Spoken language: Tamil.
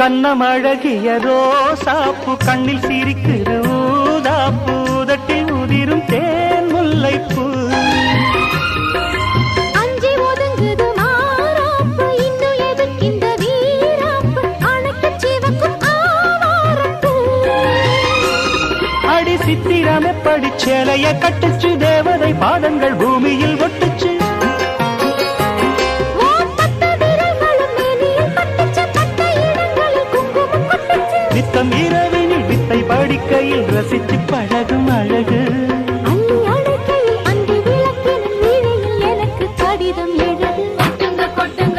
கண்ணம் அழகிய ரோசாப்பு கண்ணில் சிரிக்குது ஊதாப்பு உதட்டில் உதிரும் தேன் முல்லைப்பூ. சித்திரமே படிச்சேலைய கட்டுச்சு தேவதை பாதங்கள் பூமியில் நித்தம் இரவினில் வித்தை படிக்கையில் ரசித்து பழகும் அழகு. எனக்கு கடிதம் எழுது. கொட்டுங்க கொட்டுங்க.